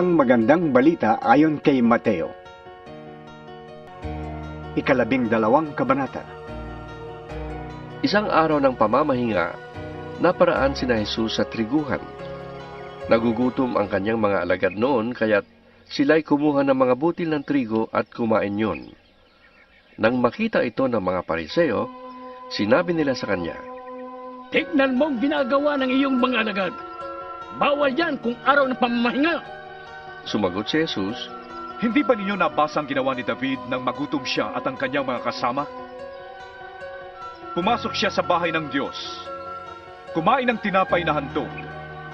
Ang magandang balita ayon kay Mateo. Ikalabing dalawang kabanata. Isang araw ng pamamahinga, naparaan sina Jesus sa triguhan. Nagugutom ang kanyang mga alagad noon kaya't sila'y kumuha ng mga butil ng trigo at kumain yon. Nang makita ito ng mga pariseo, sinabi nila sa kanya, Tignan mo ang ginagawa ng iyong mga alagad. Bawal yan kung araw ng pamamahinga. Sumagot si Jesus, Hindi ba ninyo nabasa ang ginawa ni David nang magutom siya at ang kanyang mga kasama? Pumasok siya sa bahay ng Diyos. Kumain ng tinapay na handog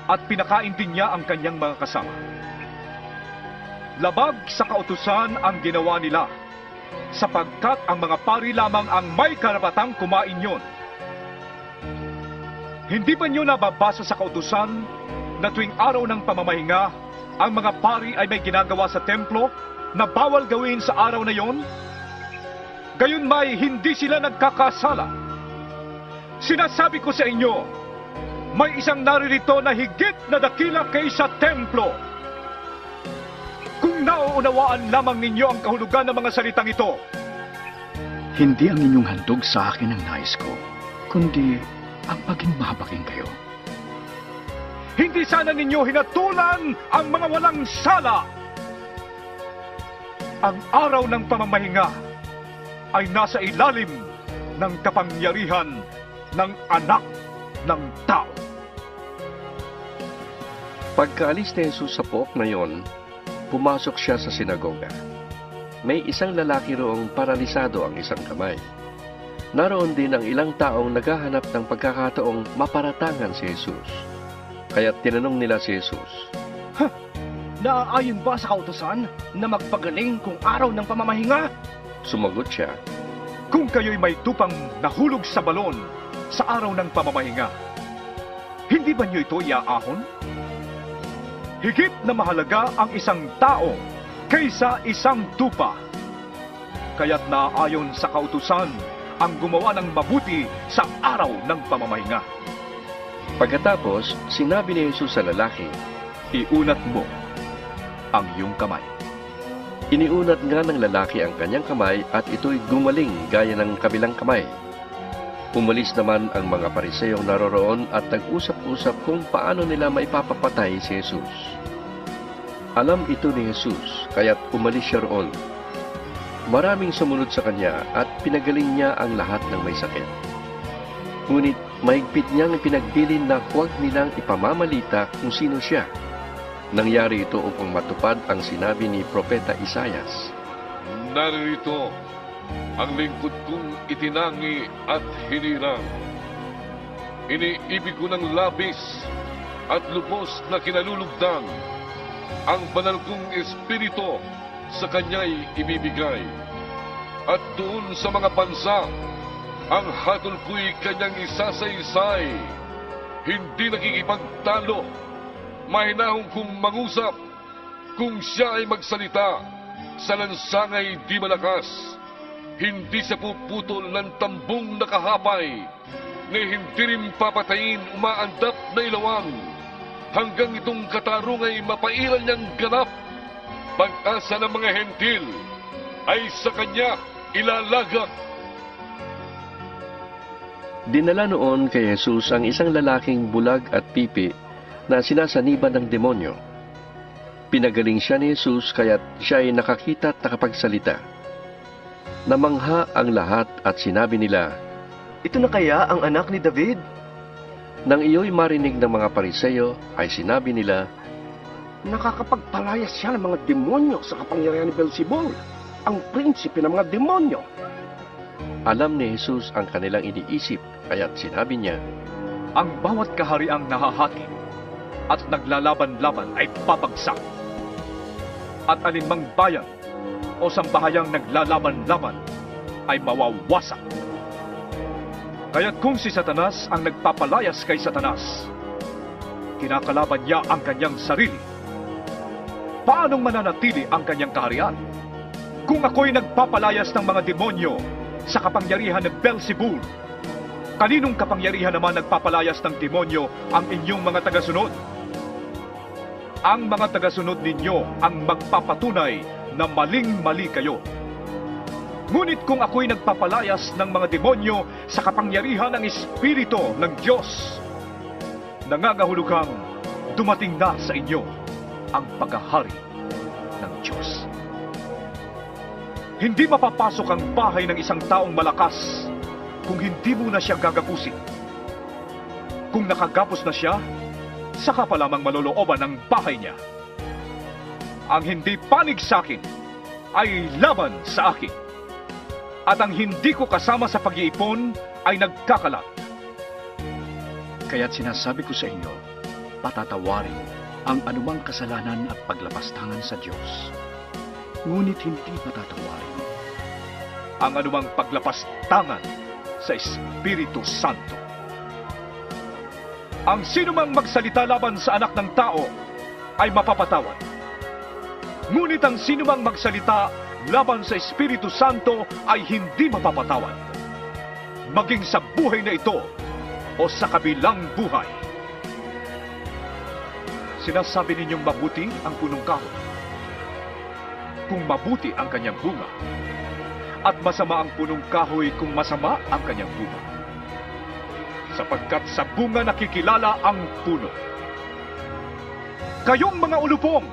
at pinakain din niya ang kanyang mga kasama. Labag sa kautusan ang ginawa nila sapagkat ang mga pari lamang ang may karapatang kumain yon. Hindi ba niyo nababasa sa kautusan na tuwing araw ng pamamahinga ang mga pari ay may ginagawa sa templo na bawal gawin sa araw na yon? Gayon may hindi sila nagkakasala. Sinasabi ko sa inyo, may isang naririto na higit na dakila kaysa templo. Kung nauunawaan lamang ninyo ang kahulugan ng mga salitang ito, Hindi ang inyong handog sa akin ang nais ko, kundi ang paging mahabaking kayo. Hindi sana ninyo hinatulan ang mga walang sala. Ang araw ng pamamahinga ay nasa ilalim ng kapangyarihan ng anak ng tao. Pagkaalis ni Jesus sa pook na yon, pumasok siya sa sinagoga. May isang lalaki roong paralisado ang isang kamay. Naroon din ang ilang taong naghahanap ng pagkakataong maparatangan si Jesus. Kaya tinanong nila si Jesus, Naaayon ba sa kautosan na magpagaling kung araw ng pamamahinga? sumagot siya, Kung kayo'y may tupang nahulog sa balon sa araw ng pamamahinga, hindi ba niyo ito iaahon? Higit na mahalaga ang isang tao kaysa isang tupa. Kaya't naaayon sa kautusan ang gumawa ng mabuti sa araw ng pamamahinga. Pagkatapos, sinabi ni Jesus sa lalaki, Iunat mo ang iyong kamay. Iniunat nga ng lalaki ang kanyang kamay at ito'y gumaling gaya ng kabilang kamay. Umalis naman ang mga pariseyong naroroon at nag-usap-usap kung paano nila maipapapatay si Jesus. Alam ito ni Jesus, kaya't umalis siya roon. Maraming sumunod sa kanya at pinagaling niya ang lahat ng may sakit. Ngunit mahigpit niyang pinagbilin na huwag nilang ipamamalita kung sino siya. Nangyari ito upang matupad ang sinabi ni Propeta Isayas. Narito ang lingkod kong itinangi at hinirang. Iniibig ko ng labis at lubos na kinalulugdan ang banal kong espiritu sa kanya'y ibibigay. At doon sa mga bansa, ang hatol ko'y kanyang isasaysay. Hindi nakikipagtalo, mahinahong kung mangusap, kung siya ay magsalita, sa lansangay di malakas, hindi sa puputol ng tambong nakahapay, na hindi rin papatayin umaandap na ilawang, hanggang itong katarong ay mapailan niyang ganap, pag-asa ng mga hentil ay sa kanya ilalagak. Dinala noon kay Jesus ang isang lalaking bulag at pipi na sinasaniban ng demonyo. Pinagaling siya ni Jesus kaya't siya ay nakakita at nakapagsalita. Namangha ang lahat at sinabi nila, Ito na kaya ang anak ni David? Nang iyo'y marinig ng mga pariseyo, ay sinabi nila, Nakakapagpalayas siya ng mga demonyo sa kapangyarihan ni Belzebul, ang prinsipe ng mga demonyo. Alam ni Jesus ang kanilang iniisip, kaya't sinabi niya, Ang bawat kahariang nahahati at naglalaban-laban ay papagsak. At alinmang bayan o sambahayang naglalaban-laban ay mawawasak. Kaya't kung si Satanas ang nagpapalayas kay Satanas, kinakalaban niya ang kanyang sarili. Paanong mananatili ang kanyang kaharian? Kung ako'y nagpapalayas ng mga demonyo sa kapangyarihan ng Belzebul, kaninong kapangyarihan naman nagpapalayas ng demonyo ang inyong mga tagasunod? ang mga tagasunod ninyo ang magpapatunay na maling-mali kayo. Ngunit kung ako'y nagpapalayas ng mga demonyo sa kapangyarihan ng Espiritu ng Diyos, nangangahulugang dumating na sa inyo ang paghahari ng Diyos. Hindi mapapasok ang bahay ng isang taong malakas kung hindi mo na siya gagapusin. Kung nakagapos na siya, saka pa lamang malolooban ang bahay niya. Ang hindi panig sa akin ay laban sa akin. At ang hindi ko kasama sa pag-iipon ay nagkakalat. Kaya't sinasabi ko sa inyo, patatawarin ang anumang kasalanan at paglapastangan sa Diyos. Ngunit hindi patatawarin Ang anumang paglapastangan sa Espiritu Santo. Ang sinumang magsalita laban sa anak ng tao ay mapapatawad. Ngunit ang sinumang magsalita laban sa Espiritu Santo ay hindi mapapatawad. Maging sa buhay na ito o sa kabilang buhay. Sinasabi ninyong mabuti ang punong kahoy. Kung mabuti ang kanyang bunga, at masama ang punong kahoy kung masama ang kanyang bunga. Sapagkat sa bunga nakikilala ang puno. Kayong mga ulupong,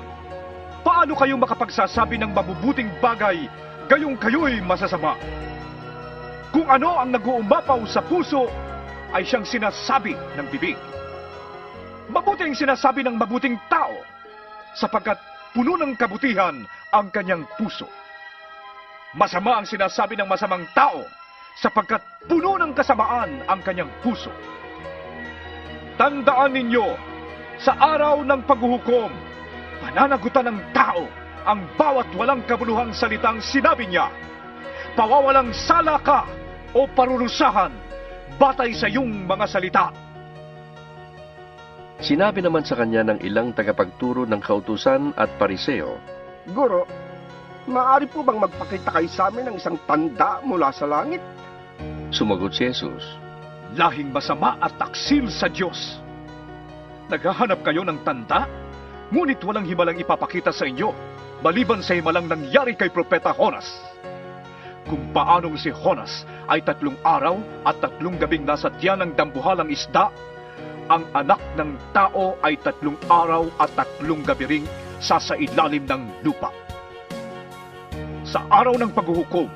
paano kayong makapagsasabi ng mabubuting bagay gayong kayo'y masasama? Kung ano ang nag-uumapaw sa puso ay siyang sinasabi ng bibig. Mabuti ang sinasabi ng mabuting tao sapagkat puno ng kabutihan ang kanyang puso. Masama ang sinasabi ng masamang tao sapagkat puno ng kasamaan ang kanyang puso. Tandaan ninyo, sa araw ng paghuhukom, pananagutan ng tao ang bawat walang kabuluhang salitang sinabi niya. Pawawalang sala ka o parurusahan batay sa iyong mga salita. Sinabi naman sa kanya ng ilang tagapagturo ng kautusan at pariseo, Guro, maaari po bang magpakita kayo sa amin ng isang tanda mula sa langit? sumagot si Jesus. Lahing masama at taksil sa Diyos. Naghahanap kayo ng tanda, ngunit walang himalang ipapakita sa inyo, maliban sa himalang nangyari kay Propeta Honas. Kung paanong si Honas ay tatlong araw at tatlong gabing nasa tiyan ng dambuhalang isda, ang anak ng tao ay tatlong araw at tatlong gabi ring sasailalim ng lupa. Sa araw ng paghuhukom,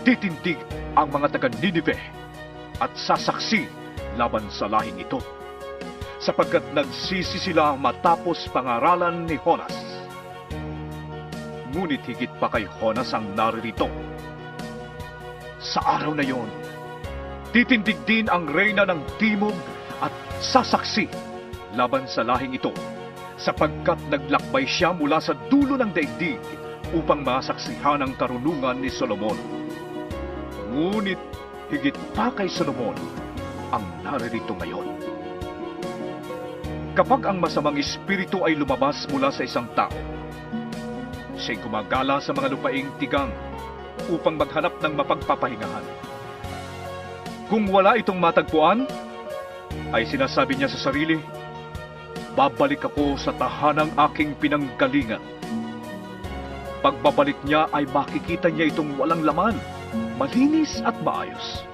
titindig ang mga taga Ninive at sasaksi laban sa lahing ito sapagkat nagsisi sila matapos pangaralan ni Honas. Ngunit higit pa kay Honas ang naririto. Sa araw na yon, titindig din ang reyna ng timog at sasaksi laban sa lahing ito sapagkat naglakbay siya mula sa dulo ng daigdig upang masaksihan ang karunungan ni Solomon. Ngunit higit pa kay Solomon ang naririto ngayon. Kapag ang masamang espiritu ay lumabas mula sa isang tao, siya'y gumagala sa mga lupaing tigang upang maghanap ng mapagpapahingahan. Kung wala itong matagpuan, ay sinasabi niya sa sarili, babalik ako sa tahanang aking pinanggalingan. Pagbabalik niya ay makikita niya itong walang laman, malinis at maayos.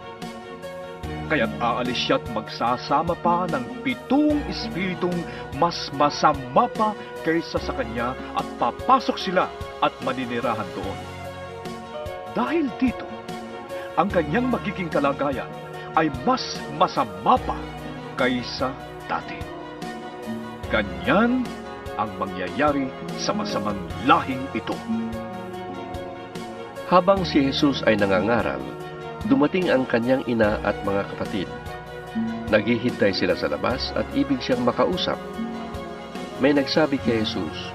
Kaya't aalis siya at magsasama pa ng pitong espiritong mas masama pa kaysa sa kanya at papasok sila at maninirahan doon. Dahil dito, ang kanyang magiging kalagayan ay mas masama pa kaysa dati. Ganyan ang mangyayari sa masamang lahing ito. Habang si Jesus ay nangangaral, dumating ang kanyang ina at mga kapatid. Naghihintay sila sa labas at ibig siyang makausap. May nagsabi kay Jesus,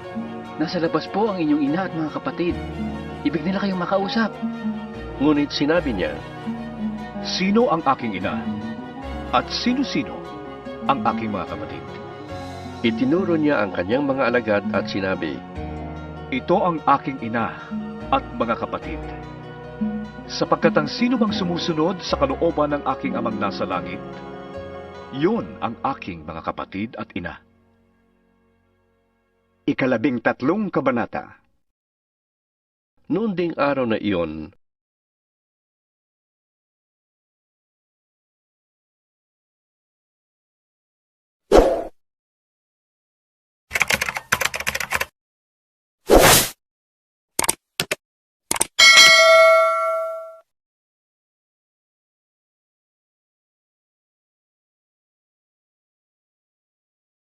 Nasa labas po ang inyong ina at mga kapatid. Ibig nila kayong makausap. ngunit sinabi niya, Sino ang aking ina? At sino-sino ang aking mga kapatid? Itinuro niya ang kanyang mga alagad at sinabi, Ito ang aking ina at mga kapatid. Sapagkat ang sino bang sumusunod sa kalooban ng aking amang nasa langit, yun ang aking mga kapatid at ina. Ikalabing tatlong kabanata. Noon ding araw na iyon,